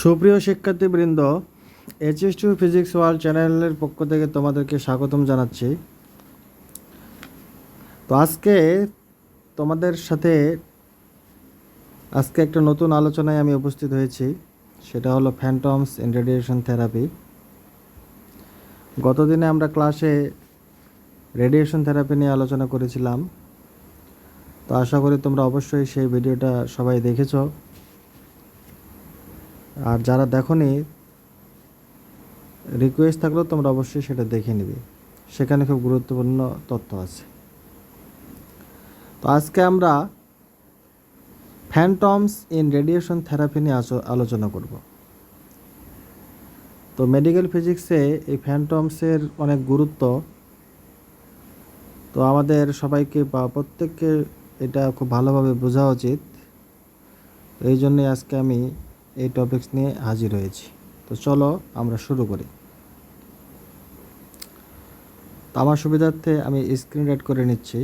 সুপ্রিয় শিক্ষার্থীবৃন্দ HS two physics world চ্যানেলের পক্ষ থেকে তোমাদেরকে স্বাগতম জানাচ্ছি। তো আজকে তোমাদের সাথে আজকে একটা নতুন আলোচনায় আমি উপস্থিত হয়েছি, সেটা হলো ফ্যান্টমস ইন রেডিয়েশন থেরাপি গতদিনে আমরা ক্লাসে রেডিয়েশন থেরাপি নিয়ে আলোচনা করেছিলাম। তো আশা করি তোমরা অবশ্যই সেই ভিডিওটা সবাই দেখেছ। আর যারা দেখনি রিকোয়েস্ট থাকলেও তোমরা অবশ্যই সেটা দেখে নিবে। সেখানে খুব গুরুত্বপূর্ণ তথ্য আছে। তো আজকে আমরা ফ্যান্টমস ইন রেডিয়েশন থেরাপি নিয়ে আলোচনা করব। তো মেডিকেল ফিজিক্সে এই ফ্যান্টমসের অনেক গুরুত্ব। তো আমাদের সবাইকে বা প্রত্যেককে এটা খুব ভালোভাবে বোঝা উচিত। এই জন্যই আজকে আমি এই টপিকস নিয়ে হাজির হয়েছি। তো চলো আমরা শুরু করি। তো আমার সুবিধার্থে আমি স্ক্রিন রেড করে নিচ্ছি।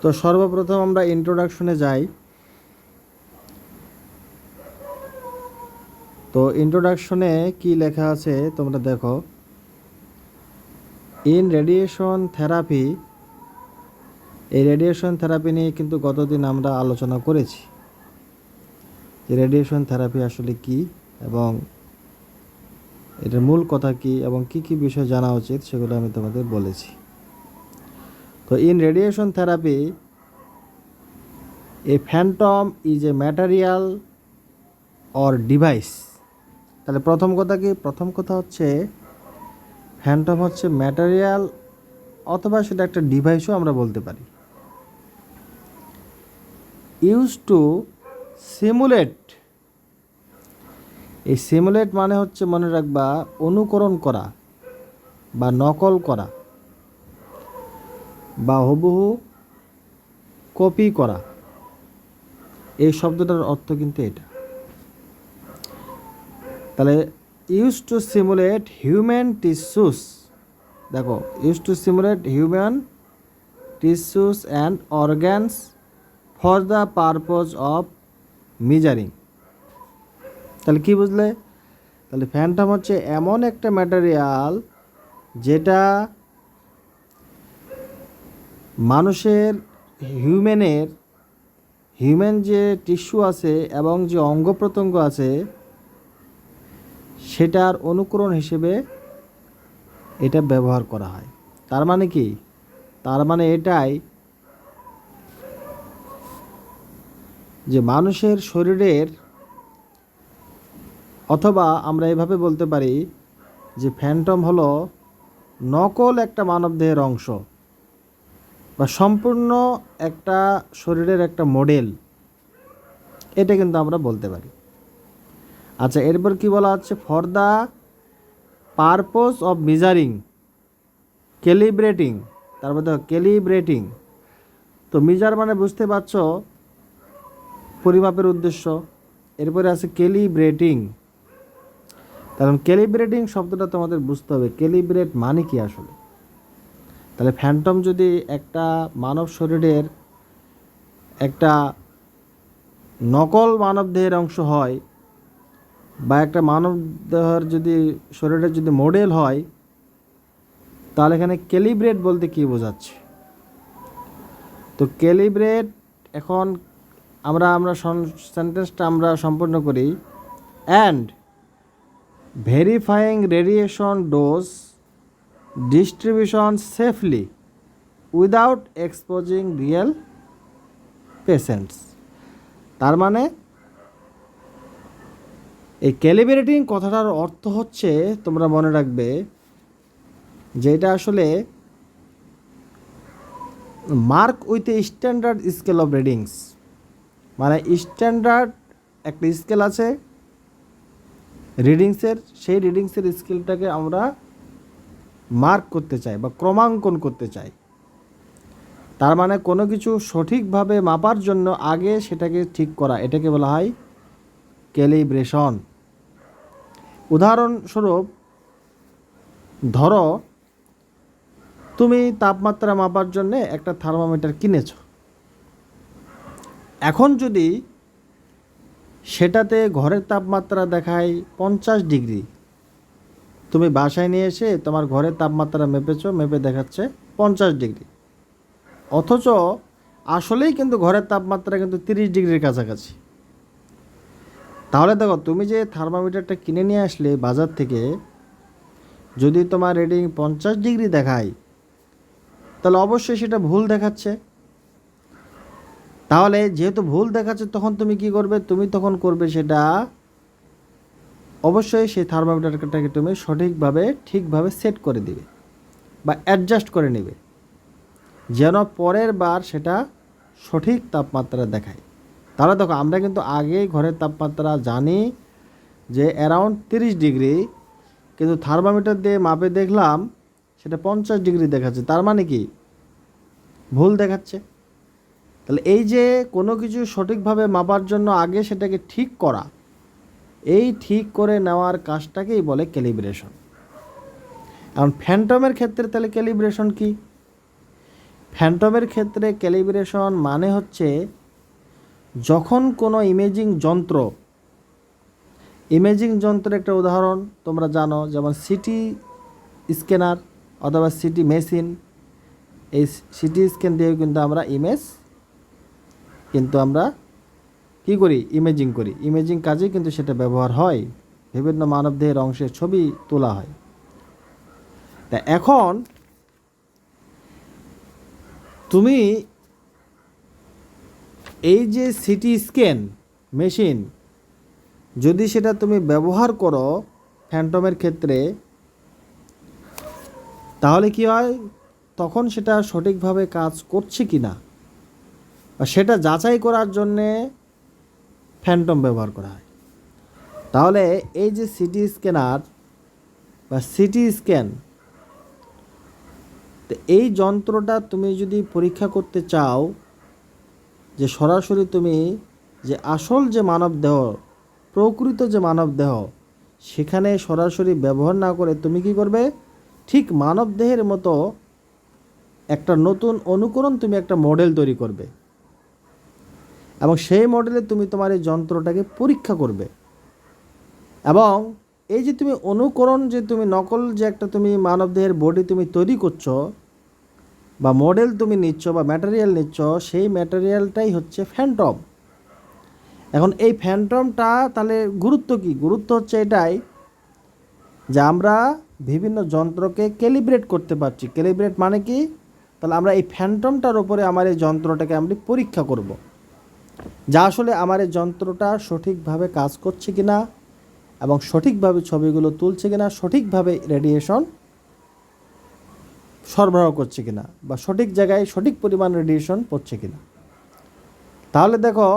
তো সর্বপ্রথম আমরা ইন্ট্রোডাকশনে যাই। তো ইন্ট্রোডাকশনে কি লেখা আছে তোমরা দেখো। ইন রেডিয়েশন থেরাপি এই রেডিয়েশন থেরাপি নিয়ে কিন্তু গতদিন আমরা আলোচনা করেছি। যে রেডিয়েশন থেরাপি আসলে কি এবং এটার মূল কথা কি এবং কি কি বিষয় জানা উচিত সেগুলো আমি তোমাদের বলেছি। তো in radiation therapy a phantom is a material or device তাহলে প্রথম কথা কি? প্রথম কথা হচ্ছে ফ্যান্টম হচ্ছে ম্যাটারিয়াল অথবা সেটা একটা ডিভাইসও আমরা বলতে পারি। ইউজ টু সিমুলেট এই সিমুলেট মানে হচ্ছে মনে রাখবা অনুকরণ করা বা নকল করা বা হুবহু কপি করা। এই শব্দটার অর্থ কিন্তু এটা। তাহলে use to simulate human tissues দেখো use to simulate human tissues and organs for the purpose of measuring তাহলে কি বুঝলে? তাহলে ফ্যান্টম হচ্ছে এমন একটা ম্যাটেরিয়াল যেটা মানুষের হিউম্যানের হিউম্যান যে টিস্যু আছে এবং যে অঙ্গ প্রত্যঙ্গ আছে, সেটার অনুকরণ হিসেবে এটা ব্যবহার করা হয়। তার মানে কি? তার মানে এটাই যে মানুষের শরীরের, অথবা আমরা এভাবে বলতে পারি যে ফ্যান্টম হলো নকল একটা মানবদেহের অংশ বা সম্পূর্ণ একটা শরীরের একটা মডেল এটা কিন্তু আমরা বলতে পারি। আচ্ছা এরপর কি বলা হচ্ছে? For the purpose of measuring calibrating তারপর দেখো ক্যালিব্রেটিং তো মিজার মানে বুঝতে পারছ পরিমাপের উদ্দেশ্য। এরপরে আছে ক্যালিব্রেটিং কারণ ক্যালিব্রেটিং শব্দটা তোমাদের বুঝতে হবে। ক্যালিব্রেট মানে কি আসলে? তাহলে ফ্যান্টম যদি একটা মানব শরীরের একটা নকল মানব দেহের অংশ হয় বা একটা মানব দেহের যদি শরীরের যদি মডেল হয়, তাহলে এখানে ক্যালিব্রেট বলতে কি বোঝাচ্ছে? তো ক্যালিব্রেট এখন আমরা আমরা সেন্টেন্সটা আমরা সম্পূর্ণ করি। And verifying radiation dose distribution safely without exposing real patients তার মানে এই ক্যালিব্রেটিং কথাটার অর্থ হচ্ছে, তোমরা মনে রাখবে, যে এটা আসলে mark with a standard scale of readings মানে স্ট্যান্ডার্ড একটা স্কেল আছে রিডিংসের সেই রিডিংসের স্কেলটাকে আমরা মার্ক করতে চাই বা ক্রমাঙ্কন করতে চাই। তার মানে কোনো কিছু সঠিকভাবে মাপার জন্য আগে সেটাকে ঠিক করা, এটাকে বলা হয় ক্যালিব্রেশন উদাহরণস্বরূপ, ধরো, তুমি তাপমাত্রা মাপার জন্যে একটা থার্মোমিটার কিনেছো। এখন যদি সেটাতে ঘরের তাপমাত্রা দেখায় পঞ্চাশ ডিগ্রি, তুমি বাসায় নিয়ে এসে তোমার ঘরের তাপমাত্রা মেপেছো, মেপে দেখাচ্ছে পঞ্চাশ ডিগ্রি। অথচ আসলেই কিন্তু ঘরের তাপমাত্রা কিন্তু তিরিশ ডিগ্রির কাছাকাছি। তাহলে দেখো, তুমি যে থার্মোমিটারটা কিনে নিয়ে আসলে বাজার থেকে, যদি তোমার রেডিং পঞ্চাশ ডিগ্রি দেখায়, তাহলে অবশ্যই সেটা ভুল দেখাচ্ছে। তাহলে যেহেতু ভুল দেখাচ্ছে, তখন তুমি কি করবে? তুমি তখন করবে সেটা অবশ্যই সেই থার্মোমিটারটাকে তুমি সঠিকভাবে, ঠিকভাবে সেট করে দিবে বা অ্যাডজাস্ট করে নেবে। যেন পরের বার সেটা সঠিক তাপমাত্রা দেখায়। তাহলে দেখো, আমরা কিন্তু আগেই ঘরের তাপমাত্রা জানি যে অ্যারাউন্ড তিরিশ ডিগ্রি, কিন্তু থার্মোমিটার দিয়ে মাপে দেখলাম সেটা পঞ্চাশ ডিগ্রি দেখাচ্ছে। তার মানে কি? ভুল দেখাচ্ছে। তাহলে এই যে কোনো কিছু সঠিকভাবে মাপার জন্য আগে সেটাকে ঠিক করা, এই ঠিক করে নেওয়ার কাজটাকেই বলে ক্যালিব্রেশন। এখন ফ্যান্টমের ক্ষেত্রে তাহলে ক্যালিব্রেশন কি? ফ্যান্টমের ক্ষেত্রে ক্যালিব্রেশন মানে হচ্ছে যখন কোনো ইমেজিং যন্ত্র, ইমেজিং যন্ত্রের একটা উদাহরণ তোমরা জানো, যেমন সিটি স্ক্যানার অথবা সিটি মেশিন, এই সিটি স্ক্যান দিয়েও কিন্তু আমরা ইমেজ কিন্তু আমরা কি করি? ইমেজিং করি। ইমেজিং কাজে কিন্তু সেটা ব্যবহার হয়। বিভিন্ন মানবদেহের অংশের ছবি তোলা হয়। তা এখন তুমি এই যে সিটি স্ক্যান মেশিন যদি সেটা তুমি ব্যবহার করো ফ্যান্টমের ক্ষেত্রে, তাহলে কি হয়? তখন সেটা সঠিকভাবে কাজ করছে কি না সেটা যাচাই করার জন্যে ফ্যান্টম ব্যবহার করা হয়। তাহলে এই যে সিটি স্ক্যানার বা সিটি স্ক্যান তো এই যন্ত্রটা তুমি যদি পরীক্ষা করতে চাও, যে সরাসরি তুমি যে আসল যে মানব দেহ, প্রকৃত যে মানব দেহ, সেখানে সরাসরি ব্যবহার না করে তুমি কি করবে? ঠিক মানব দেহের মতো একটা নতুন অনুকরণ তুমি একটা মডেল তৈরি করবে। এবং সেই মডেলে তুমি তোমার এই যন্ত্রটাকে পরীক্ষা করবে। এবং এই যে তুমি অনুকরণ যে তুমি নকল যে একটা তুমি মানবদেহের বডি তুমি তৈরি করছ বা মডেল তুমি নিচ্ছ বা ম্যাটেরিয়াল নিচ্ছ, সেই ম্যাটেরিয়ালটাই হচ্ছে ফ্যান্টম এখন এই ফ্যান্টমটা তাহলে গুরুত্ব কি? গুরুত্ব হচ্ছে এটাই যে আমরা বিভিন্ন যন্ত্রকে ক্যালিব্রেট করতে পারছি। ক্যালিব্রেট মানে কি? তাহলে আমরা এই ফ্যান্টমটার উপরে আমার এই যন্ত্রটাকে আমরা পরীক্ষা করব। যা আসলে আমার এই যন্ত্রটা সঠিকভাবে কাজ করছে কিনা এবং সঠিকভাবে ছবিগুলো তুলছে কি না সঠিকভাবে রেডিয়েশন সরবরাহ করছে কিনা বা সঠিক জায়গায় সঠিক পরিমাণ রেডিয়েশন পড়ছে কি না তাহলে দেখো,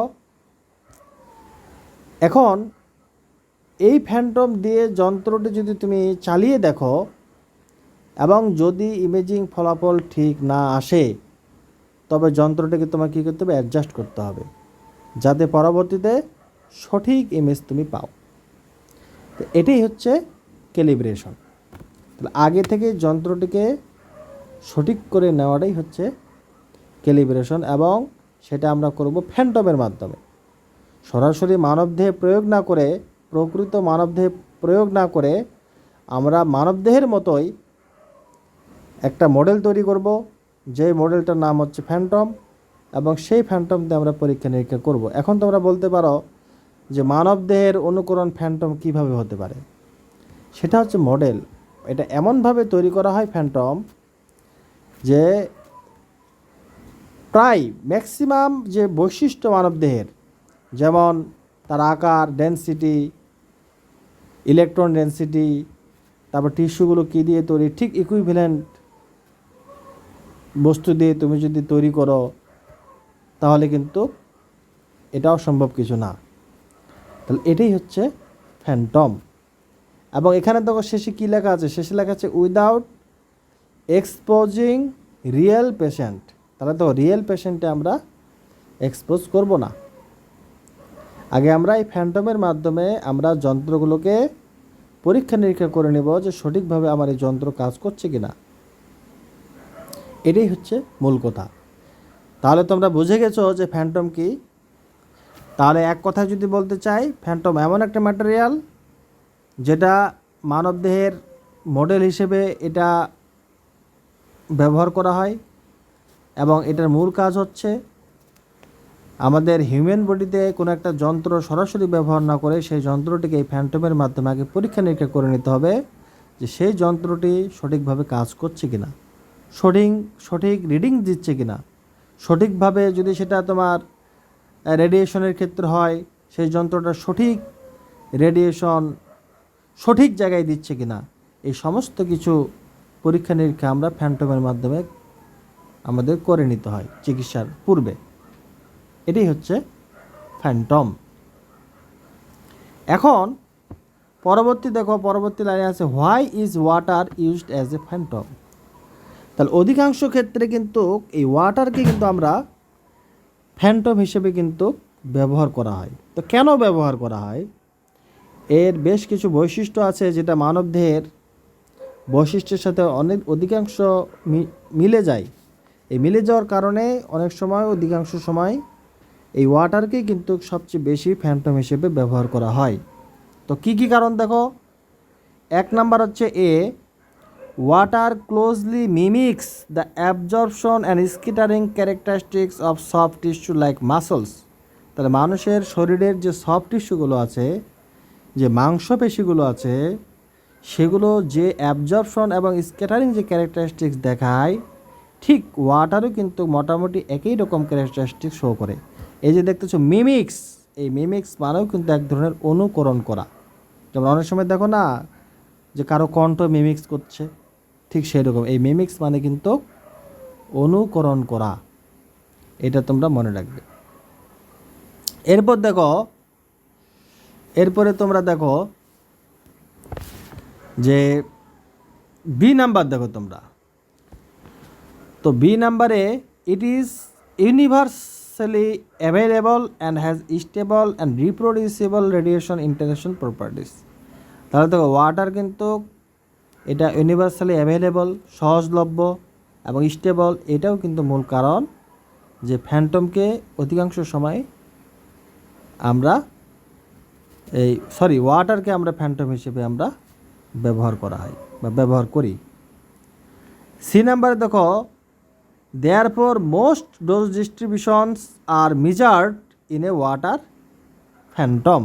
এখন এই ফ্যান্টম দিয়ে যন্ত্রটি যদি তুমি চালিয়ে দেখো এবং যদি ইমেজিং ফলাফল ঠিক না আসে, তবে যন্ত্রটিকে তোমাকে কী করতে হবে? অ্যাডজাস্ট করতে হবে। যাতে পরবর্তীতে সঠিক ইমেজ তুমি পাও। তো এটাই হচ্ছে ক্যালিব্রেশন তাহলে আগে থেকে যন্ত্রটিকে সঠিক করে নেওয়াটাই হচ্ছে ক্যালিব্রেশন এবং সেটা আমরা করব ফ্যান্টমের মাধ্যমে। সরাসরি মানবদেহে প্রয়োগ না করে, প্রকৃত মানবদেহে প্রয়োগ না করে আমরা মানবদেহের মতোই একটা মডেল তৈরি করব। যে মডেলটার নাম হচ্ছে ফ্যান্টম এবং সেই ফ্যান্টম দিয়ে আমরা পরীক্ষা নিরীক্ষা করব। এখন তোমরা বলতে পারো যে মানবদেহের অনুকরণ ফ্যান্টম কীভাবে হতে পারে? সেটা হচ্ছে মডেল এটা এমনভাবে তৈরি করা হয় ফ্যান্টম যে প্রায় ম্যাক্সিমাম যে বৈশিষ্ট্য মানবদেহের যেমন তার আকার ডেন্সিটি ইলেকট্রন ডেন্সিটি তারপর টিস্যুগুলো কী দিয়ে তৈরি, ঠিক ইকুইভ্যালেন্ট বস্তু দিয়ে তুমি যদি তৈরি করো তাহলে কিন্তু এটাও সম্ভব কিছু না। তাহলে এটাই হচ্ছে ফ্যান্টম এবং এখানে দেখো শেষে কী লেখা আছে? শেষে লেখা আছে উইদাউট এক্সপোজিং রিয়েল পেশেন্ট তাহলে তো রিয়েল পেশেন্টে আমরা এক্সপোজ করব না। আগে আমরা এই ফ্যান্টমের মাধ্যমে আমরা যন্ত্রগুলোকে পরীক্ষা নিরীক্ষা করে নেব যে সঠিকভাবে আমার এই যন্ত্র কাজ করছে কি না এটাই হচ্ছে মূল কথা। তাহলে তোমরা বুঝে গেছো যে ফ্যান্টম কি? তাহলে এক কথায় যদি বলতে চাই ফ্যান্টম এমন একটা ম্যাটেরিয়াল যেটা মানবদেহের মডেল হিসেবে এটা ব্যবহার করা হয় এবং এটার মূল কাজ হচ্ছে আমাদের হিউম্যান বডিতে কোনো একটা যন্ত্র সরাসরি ব্যবহার না করে সেই যন্ত্রটিকে এই ফ্যান্টমের মাধ্যমে আগে পরীক্ষা নিরীক্ষা করে নিতে হবে যে সেই যন্ত্রটি সঠিকভাবে কাজ করছে কিনা, সঠিক সঠিক রিডিং দিচ্ছে কিনা। সঠিকভাবে যদি সেটা তোমার রেডিয়েশনের ক্ষেত্রে হয়, সেই যন্ত্রটা সঠিক রেডিয়েশন সঠিক জায়গায় দিচ্ছে কিনা, এই সমস্ত কিছু পরীক্ষা নিরীক্ষা আমরা ফ্যান্টমের মাধ্যমে আমাদের করে নিতে হয় চিকিৎসার পূর্বে। এটাই হচ্ছে ফ্যান্টম এখন পরবর্তী দেখো, পরবর্তী লাইনে আছে why is water used as a phantom তাহলে অধিকাংশ ক্ষেত্রে কিন্তু এই ওয়াটারকে কিন্তু আমরা ফ্যান্টম হিসেবে কিন্তু ব্যবহার করা হয়। তো কেন ব্যবহার করা হয়? এর বেশ কিছু বৈশিষ্ট্য আছে যেটা মানবদেহের বৈশিষ্ট্যের সাথে অনেক অধিকাংশ মিলে যায়। এই মিলে যাওয়ার কারণে অনেক সময়, অধিকাংশ সময় এই ওয়াটারকেই কিন্তু সবচেয়ে বেশি ফ্যান্টম হিসেবে ব্যবহার করা হয়। তো কি কি কারণ দেখো? এক নাম্বার হচ্ছে a water closely mimics the absorption and scattering characteristics of soft tissue like muscles তাহলে মানুষের শরীরের যে সফট টিস্যুগুলো আছে, যে মাংসপেশিগুলো আছে, সেগুলো যে অ্যাবজর্পশন এবং স্ক্যাটারিং যে ক্যারেক্টারিস্টিক্স দেখায়, ঠিক ওয়াটারও কিন্তু মোটামুটি একই রকম ক্যারেক্টারিস্টিক্স শো করে। এই যে দেখতেছো মিমিক্স এই মিমিক্স মানেও কিন্তু এক ধরনের অনুকরণ করা। যেমন অনেক সময় দেখো না, যে কারও কণ্ঠ মিমিক্স করছে। ঠিক সেই রকম। এই মিমিক্স মানে কিন্তু অনুকরণ করা। এটা তোমরা মনে রাখবে। এরপর দেখো, এরপরে তোমরা দেখো যে বি নাম্বার দেখো তোমরা। তো বি নাম্বারে it is universally available and has stable and reproducible radiation interaction properties তাহলে দেখো ওয়াটার কিন্তু এটা ইউনিভার্সালি অ্যাভেলেবল সহজলভ্য এবং স্টেবল এটাও কিন্তু মূল কারণ যে ফ্যান্টমকে অধিকাংশ সময় আমরা এই সরি ওয়াটারকে আমরা ফ্যান্টম হিসেবে আমরা ব্যবহার করা হয় বা ব্যবহার করি। সি নাম্বারে দেখো therefore most dose distributions are measured in a water phantom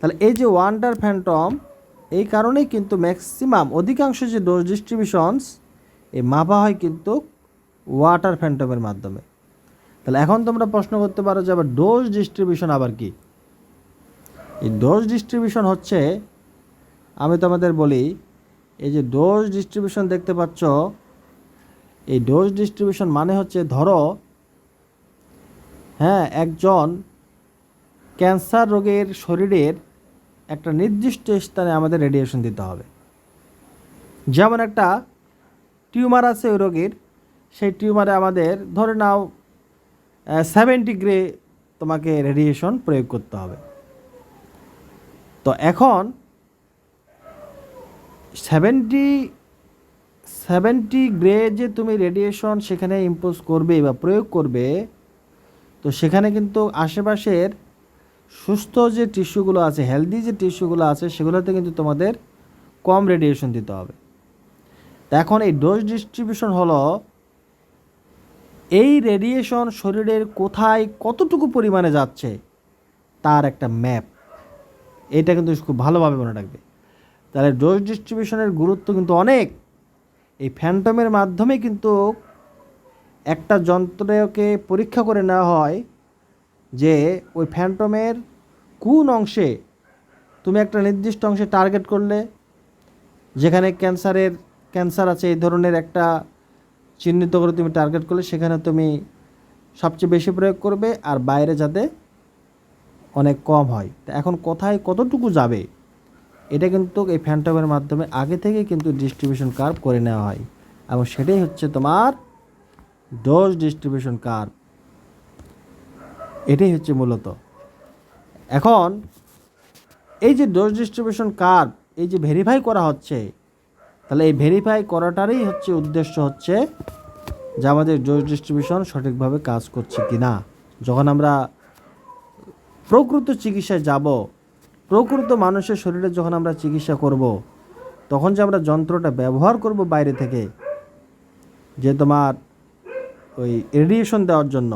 তাহলে এই যে ওয়ান্ডার ফ্যান্টম এই কারণেই কিন্তু ম্যাক্সিমাম অধিকাংশ যে ডোজ ডিস্ট্রিবিউশনস এই মাপা হয় কিন্তু ওয়াটার ফ্যান্টমের মাধ্যমে। তাহলে এখন তোমরা প্রশ্ন করতে পারো যে আবার ডোজ ডিস্ট্রিবিউশন আবার কি? এই ডোজ ডিস্ট্রিবিউশন হচ্ছে, আমি তোমাদের বলি, এই যে ডোজ ডিস্ট্রিবিউশন দেখতে পাচ্ছ, এই ডোজ ডিস্ট্রিবিউশন মানে হচ্ছে ধরো হ্যাঁ একজন ক্যান্সার রোগের শরীরের একটা নির্দিষ্ট স্থানে আমাদের রেডিয়েশন দিতে হবে। যেমন একটা টিউমার আছে ওই রোগীর, সেই টিউমারে আমাদের ধরে নাও সেভেন্টি গ্রে তোমাকে রেডিয়েশন প্রয়োগ করতে হবে। তো এখন সেভেন্টি সেভেন্টি গ্রে যে তুমি রেডিয়েশন সেখানে ইম্পোজ করবে বা প্রয়োগ করবে, তো সেখানে কিন্তু আশেপাশের সুস্থ যে টিস্যুগুলো আছে হেলদি যে টিস্যুগুলো আছে, সেগুলোতে কিন্তু তোমাদের কম রেডিয়েশন দিতে হবে। এখন এই ডোজ ডিস্ট্রিবিউশন হলো, এই রেডিয়েশন শরীরের কোথায় কতটুকু পরিমাণে যাচ্ছে, তার একটা ম্যাপ এটা কিন্তু খুব ভালোভাবে মনে রাখবে। তাহলে ডোজ ডিস্ট্রিবিউশনের গুরুত্ব কিন্তু অনেক। এই ফ্যান্টমের মাধ্যমে কিন্তু একটা যন্ত্রকে পরীক্ষা করে নেওয়া হয় যে ওই ফ্যান্টমের কোন অংশে তুমি একটা নির্দিষ্ট অংশে টার্গেট করলে, যেখানে ক্যান্সারের, ক্যান্সার আছে এই ধরনের একটা চিহ্নিত করে তুমি টার্গেট করলে, সেখানে তুমি সবচেয়ে বেশি প্রয়োগ করবে আর বাইরে যাতে অনেক কম হয়। তা এখন কোথায় কতটুকু যাবে, এটা কিন্তু এই ফ্যান্টমের মাধ্যমে আগে থেকে কিন্তু ডিস্ট্রিবিউশন কার্ভ করে নেওয়া হয়। এবং সেটাই হচ্ছে তোমার ডোজ ডিস্ট্রিবিউশন কার্ভ এটাই হচ্ছে মূলত। এখন এই যে ডোজ ডিস্ট্রিবিউশন কার্ভ এই যে ভেরিফাই করা হচ্ছে, তাহলে এই ভেরিফাই করাটারই হচ্ছে উদ্দেশ্য হচ্ছে যে আমাদের ডোজ ডিস্ট্রিবিউশন সঠিকভাবে কাজ করছে কি না যখন আমরা প্রকৃত চিকিৎসায় যাব, প্রকৃত মানুষের শরীরে যখন আমরা চিকিৎসা করব, তখন যে আমরা যন্ত্রটা ব্যবহার করব বাইরে থেকে, যে তোমার ওই রেডিয়েশন দেওয়ার জন্য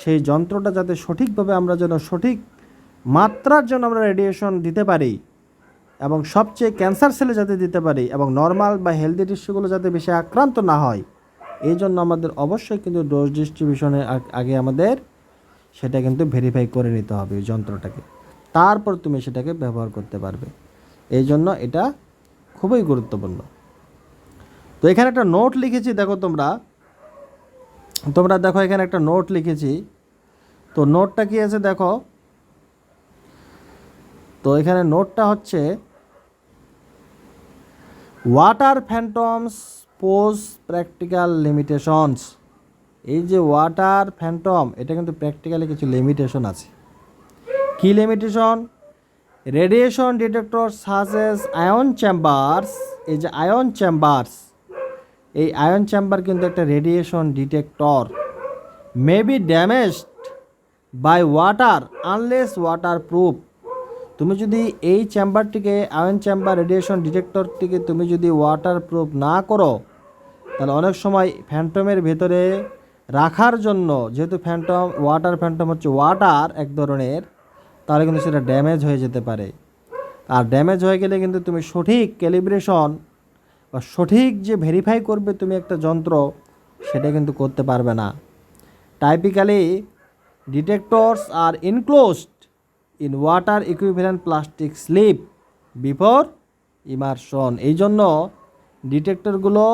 সেই যন্ত্রটা যাতে সঠিকভাবে আমরা যেন সঠিক মাত্রার জন্য আমরা রেডিয়েশন দিতে পারি এবং সবচেয়ে ক্যান্সার সেলে যাতে দিতে পারি এবং নর্মাল বা হেলদি টিস্যুগুলো যাতে বেশি আক্রান্ত না হয়, এই জন্য আমাদের অবশ্যই কিন্তু ডোজ ডিস্ট্রিবিউশনের আগে আমাদের সেটা কিন্তু ভেরিফাই করে নিতে হবে যন্ত্রটাকে। তারপর তুমি সেটাকে ব্যবহার করতে পারবে। এই জন্য এটা খুবই গুরুত্বপূর্ণ। তো এখানে একটা নোট লিখেছি, দেখো তোমরা তোমরা দেখো এখানে একটা নোট লিখেছি। তো নোটটা কি আছে দেখো? তো এখানে নোটটা হচ্ছে water phantoms pose practical limitations এই যে ওয়াটার ফ্যান্টম এটা কিন্তু প্র্যাকটিক্যালি কিছু লিমিটেশন আছে। কি limitation radiation detector such as ion chambers এই যে আয়ন চেম্বারস এই আয়ন চেম্বার কিন্তু একটা radiation detector may be damaged by water unless waterproof তুমি যদি এই চেম্বারটিকে আয়ন চেম্বার রেডিয়েশন ডিটেক্টরটিকে তুমি যদি ওয়াটার প্রুফ না করো, তাহলে অনেক সময় ফ্যান্টমের ভেতরে রাখার জন্য, যেহেতু ফ্যান্টম ওয়াটার ফ্যান্টম হচ্ছে ওয়াটার এক ধরনের, তাহলে কিন্তু সেটা ড্যামেজ হয়ে যেতে পারে। আর ড্যামেজ হয়ে গেলে কিন্তু তুমি সঠিক ক্যালিব্রেশন বা সঠিক যে ভেরিফাই করবে তুমি একটা যন্ত্র, সেটা কিন্তু করতে পারবে না। Typically detectors are enclosed in water equivalent plastic sleeve before immersion এই জন্য ডিটেক্টরগুলো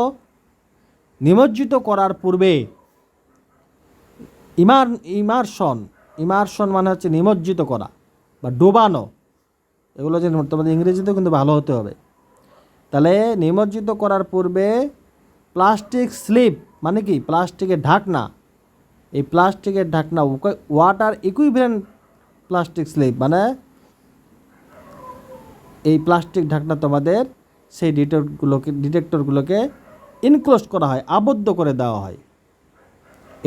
নিমজ্জিত করার পূর্বে ইমার ইমারশন ইমারশন মানে হচ্ছে নিমজ্জিত করা বা ডোবানো। এগুলো যে তোমাদের ইংরেজিতেও কিন্তু ভালো হতে হবে। তাহলে নিমজ্জিত করার পূর্বে প্লাস্টিক স্লিপ মানে কি? প্লাস্টিকের ঢাকনা। এই প্লাস্টিকের ঢাকনা ওয়াটার ইকুইভ্যালেন্ট প্লাস্টিক স্লিপ মানে এই প্লাস্টিক ঢাকনা তোমাদের সেই ডিটেক্টরগুলোকে ডিটেক্টরগুলোকে ইনক্লোজ করা হয়, আবদ্ধ করে দেওয়া হয়।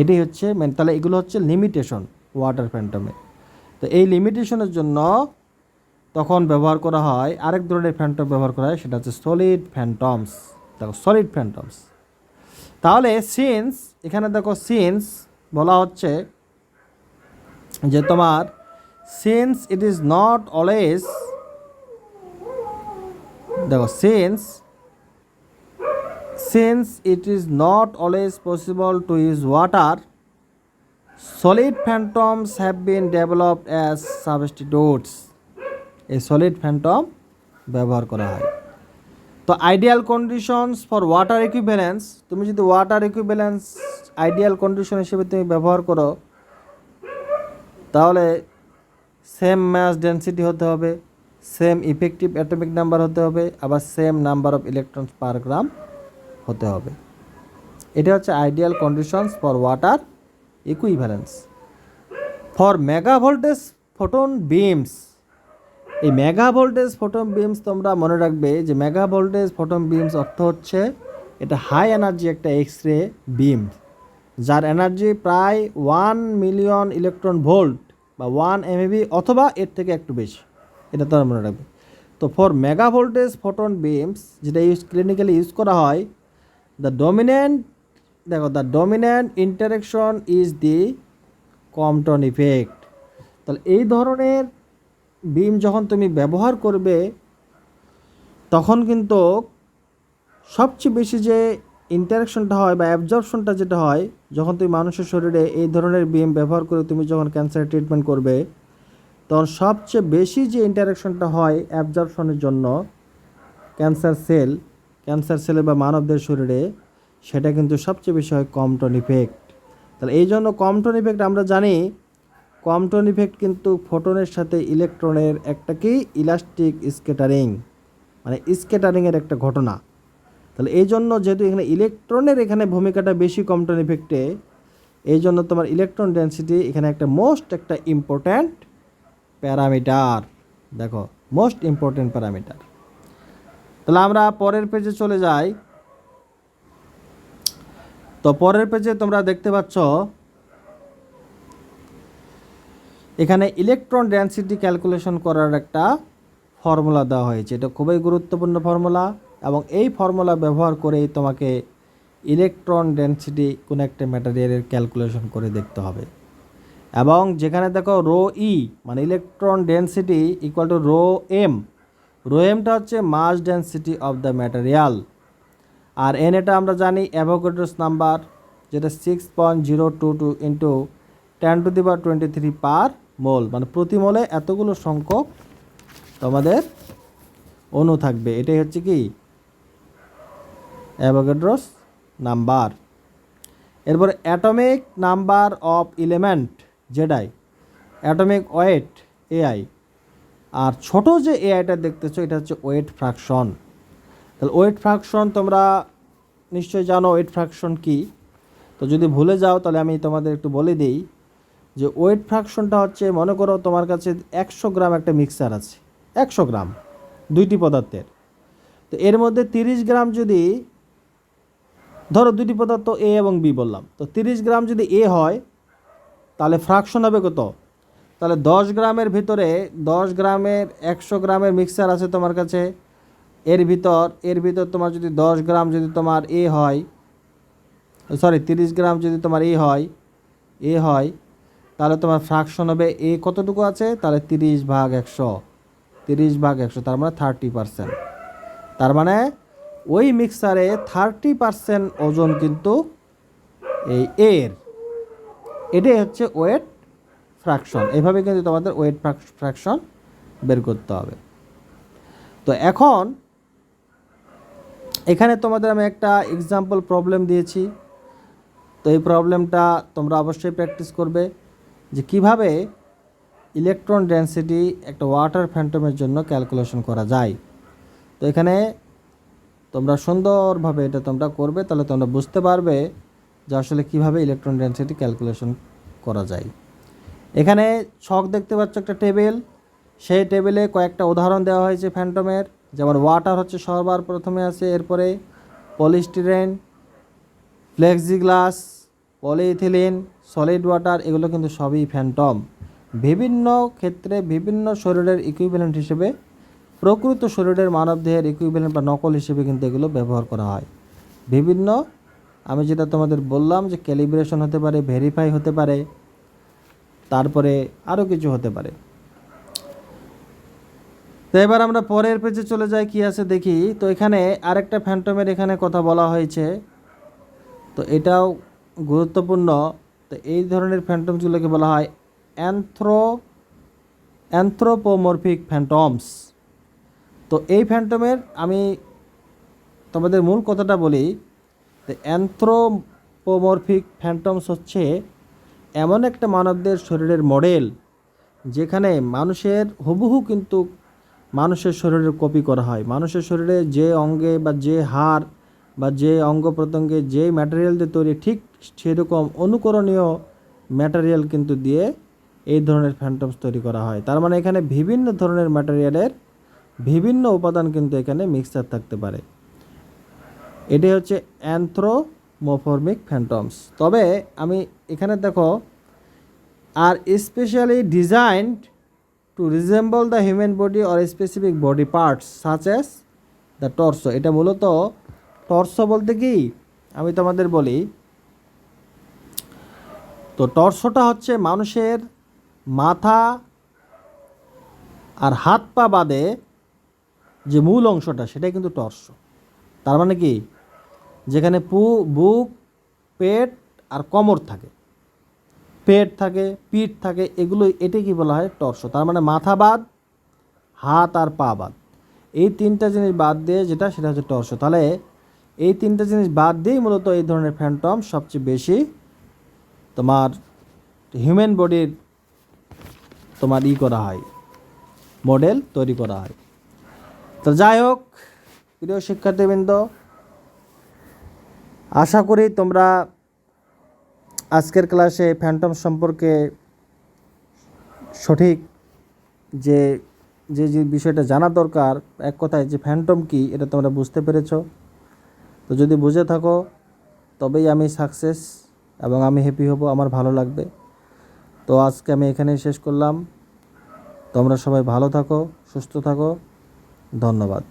এটাই হচ্ছে মেন তাহলে এগুলো হচ্ছে লিমিটেশন ওয়াটার ফ্যান্টমে তো এই লিমিটেশনের জন্য তখন ব্যবহার করা হয়, আরেক ধরনের ফ্যান্টম ব্যবহার করা হয়, সেটা হচ্ছে সলিড ফ্যান্টমস দেখো সলিড ফ্যান্টমস তাহলে সিন্স এখানে দেখো সিন্স বলা হচ্ছে যে তোমার since it is not always দেখো since since it is not always possible to use water solid phantoms have been developed as substitutes এই সলিড ফ্যান্টম ব্যবহার করা হয়। তো ideal conditions for water equivalence তুমি যদি ওয়াটার ইকুইব্যালেন্স আইডিয়াল কন্ডিশন হিসেবে তুমি ব্যবহার করো, তাহলে সেম ম্যাস ডেন্সিটি হতে হবে সেম ইফেক্টিভ অ্যাটমিক নাম্বার হতে হবে, আবার same number of electrons per gram হতে হবে। এটা হচ্ছে ideal conditions for water equivalence for megavoltage photon beams এই মেগা ভোল্টেজ ফোটন বিমস তোমরা মনে রাখবে যে মেগা ভোল্টেজ ফোটন বিমস অর্থ হচ্ছে এটা হাই এনার্জি একটা এক্স রে বিম যার এনার্জি প্রায় ওয়ান মিলিয়ন ইলেকট্রন ভোল্ট বা ওয়ান এমএবি অথবা এর থেকে একটু বেশি, এটা তোমরা মনে রাখবে। তো for mega voltage photon beams যেটা ইউজ ক্লিনিক্যালি ইউজ করা হয় দ্য ডমিনেন্ট দেখো the dominant interaction is the Compton effect তাহলে এই ধরনের বিম যখন তুমি ব্যবহার করবে, তখন কিন্তু সবচেয়ে বেশি যে ইন্টারাকশনটা হয় বা অ্যাবজর্পশনটা যেটা হয়, যখন তুমি মানুষের শরীরে এই ধরনের বিম ব্যবহার করে তুমি যখন ক্যান্সার ট্রিটমেন্ট করবে, তখন সবচেয়ে বেশি যে ইন্টারাকশনটা হয় অ্যাবজর্পশনের জন্য ক্যান্সার সেল ক্যান্সার সেলে বা মানবদের শরীরে, সেটা কিন্তু সবচেয়ে বেশি হয় কমটন ইফেক্ট তাহলে এই জন্য কমটন ইফেক্ট আমরা জানি কমটন ইফেক্ট কিন্তু ফোটনের সাথে ইলেকট্রনের একটা কি? Elastic scattering. মানে স্কেটারিংয়ের একটা ঘটনা। তাহলে এই জন্য যেহেতু এখানে ইলেকট্রনের এখানে ভূমিকাটা বেশি কমটন ইফেক্টে, এই জন্য তোমার ইলেকট্রন ডেন্সিটি এখানে একটা মোস্ট একটা ইম্পর্ট্যান্ট প্যারামিটার। দেখো, মোস্ট ইম্পর্ট্যান্ট প্যারামিটার। তাহলে আমরা পরের পেজে চলে যাই। তো পরের পেজে তোমরা দেখতে পাচ্ছ এখানে ইলেকট্রন ডেন্সিটি ক্যালকুলেশন করার একটা ফর্মুলা দেওয়া হয়েছে। এটা খুবই গুরুত্বপূর্ণ ফর্মুলা এবং এই ফর্মুলা ব্যবহার করেই তোমাকে ইলেকট্রন ডেন্সিটি কোনো একটা ম্যাটেরিয়ালের ক্যালকুলেশন করে দেখতে হবে। এবং যেখানে দেখো রো ই মানে electron density equal to rho M rho এমটা হচ্ছে mass density of the material R N এটা আমরা জানি অ্যাভোকেড্রোস নাম্বার যেটা six point zero two two into ten to the power twenty three per mole মানে প্রতি মোলে এতগুলো সংখ্যক তোমাদের অণু থাকবে। এটাই হচ্ছে কি? Avogadro's number. এরপর atomic number of element, Jedi. Atomic weight, AI. আর ছোট যে এআইটা দেখতেছো, এটা হচ্ছে ওয়েট ফ্র্যাকশন তাহলে ওয়েট ফ্র্যাকশন তোমরা নিশ্চয়ই জানো, ওয়েট ফ্র্যাকশন কি? তো যদি ভুলে যাও, তাহলে আমি তোমাদের একটু বলে দিই। যে ওয়েট ফ্র্যাকশনটা হচ্ছে, মনে করো তোমার কাছে একশো গ্রাম একটা মিক্সার আছে, একশো গ্রাম, দুইটি পদার্থের। তো এর মধ্যে তিরিশ গ্রাম যদি, ধরো দুটি পদার্থ এ এবং বি বললাম, তো তিরিশ গ্রাম যদি এ হয়, তাহলে ফ্র্যাকশন হবে কত? তাহলে দশ গ্রামের ভিতরে দশ গ্রামের একশো গ্রামের মিক্সার আছে তোমার কাছে, এর ভিতর এর ভিতর তোমার যদি দশ গ্রাম যদি তোমার এ হয় সরি তিরিশ গ্রাম যদি তোমার এ হয় এ হয় তাহলে তোমার ফ্র্যাকশন হবে এ কতটুকু আছে? তাহলে তিরিশ ভাগ একশো। তিরিশ ভাগ একশো, তার মানে থার্টি পারসেন্ট তার মানে ওই মিক্সারে থার্টি পারসেন্ট ওজন কিন্তু এই এর। এটাই হচ্ছে ওয়েট ফ্র্যাকশন এভাবে কিন্তু তোমাদের ওয়েট ফ্র্যাকশন বের করতে হবে। তো এখন এখানে তোমাদের আমি একটা এক্সাম্পল প্রবলেম দিয়েছি। তো এই প্রবলেমটা তোমরা অবশ্যই প্র্যাকটিস করবে। যে কীভাবে ইলেকট্রন ডেন্সিটি একটা ওয়াটার ফ্যান্টমের জন্য ক্যালকুলেশন করা যায়। তো এখানে তোমরা সুন্দরভাবে এটা তোমরা করবে, তাহলে তোমরা বুঝতে পারবে যে আসলে কীভাবে ইলেকট্রন ডেন্সিটি ক্যালকুলেশন করা যায়। এখানে ছক দেখতে পাচ্ছ একটা টেবিল সেই টেবিলে কয়েকটা উদাহরণ দেওয়া হয়েছে ফ্যান্টমের যেমন ওয়াটার হচ্ছে সবার প্রথমে আছে, এরপরে polystyrene plexiglass polyethylene solid water এগুলো কিন্তু সবই ফ্যান্টম বিভিন্ন ক্ষেত্রে বিভিন্ন শরীরের ইকুইভ্যালেন্ট হিসেবে, প্রকৃত শরীরের মানবদেহের ইকুইভ্যালেন্ট বা নকল হিসেবে কিন্তু এগুলো ব্যবহার করা হয়। বিভিন্ন, আমি যেটা তোমাদের বললাম যে ক্যালিব্রেশন হতে পারে ভেরিফাই হতে পারে, তারপরে আরও কিছু হতে পারে। তো এবার আমরা পরের পেজে চলে যাই, কি আছে দেখি। তো এখানে আরেকটা ফ্যান্টমের এখানে কথা বলা হয়েছে। তো এটাও গুরুত্বপূর্ণ। তো এই ধরনের ফ্যান্টমসগুলোকে বলা হয় অ্যান্থ্রো অ্যান্থ্রোপোমরফিক ফ্যান্টমস তো এই ফ্যান্টমের আমি তোমাদের মূল কথাটা বলি তো অ্যান্থ্রোপোমরফিক ফ্যান্টমস হচ্ছে এমন একটা মানবদের শরীরের মডেল যেখানে মানুষের হুবহু কিন্তু মানুষের শরীরের কপি করা হয়। মানুষের শরীরে যে অঙ্গে বা যে হাড় বা যে অঙ্গ প্রত্যঙ্গে যেই ম্যাটেরিয়াল দিয়ে তৈরি, ঠিক সেরকম অনুকরণীয় ম্যাটেরিয়াল কিন্তু দিয়ে এই ধরনের ফ্যান্টমস তৈরি করা হয়। তার মানে এখানে বিভিন্ন ধরনের ম্যাটেরিয়ালের বিভিন্ন উপাদান কিন্তু এখানে মিক্সচার থাকতে পারে। এটি হচ্ছে অ্যান্থ্রোমোফর্মিক ফ্যান্টমস তবে আমি এখানে দেখো, আর specially designed to resemble the human body or specific body parts such as the torso এটা মূলত টর্সো বলতে কি? আমি তোমাদের বলি। তো টর্সোটা হচ্ছে মানুষের মাথা আর হাত পা বাদে যে মূল অংশটা, সেটাই কিন্তু টর্সো তার মানে কি? যেখানে পু, বুক, পেট আর কোমর থাকে। পেট থাকে, পিঠ থাকে এগুলো এটাই কি বলা হয়? টর্সো তার মানে মাথা বাদ, হাত আর পা বাদ। এই তিনটা জিনিস বাদ দিয়ে যেটা, সেটা হচ্ছে টর্সো তাহলে এই তিনটা জিনিস বাদ দিয়েই মূলত এই ধরনের ফ্যান্টম সবচেয়ে বেশি তোমার হিউম্যান বডির তোমার ই করা হয় মডেল তৈরি করা হয়। তো যাই হোক, প্রিয় শিক্ষার্থীবৃন্দ, আশা করি তোমরা আজকের ক্লাসে ফ্যান্টম সম্পর্কে সঠিক যে যে যে বিষয়টা জানা দরকার, এক কথায় যে ফ্যান্টম কি, এটা তোমরা বুঝতে পেরেছ। তো যদি বুঝে থাকো, তবেই আমি সাকসেস এবং আমি হ্যাপি হব, আমার ভালো লাগবে। তো আজকে আমি এখানেই শেষ করলাম। তোমরা সবাই ভালো থাকো, সুস্থ থাকো। ধন্যবাদ।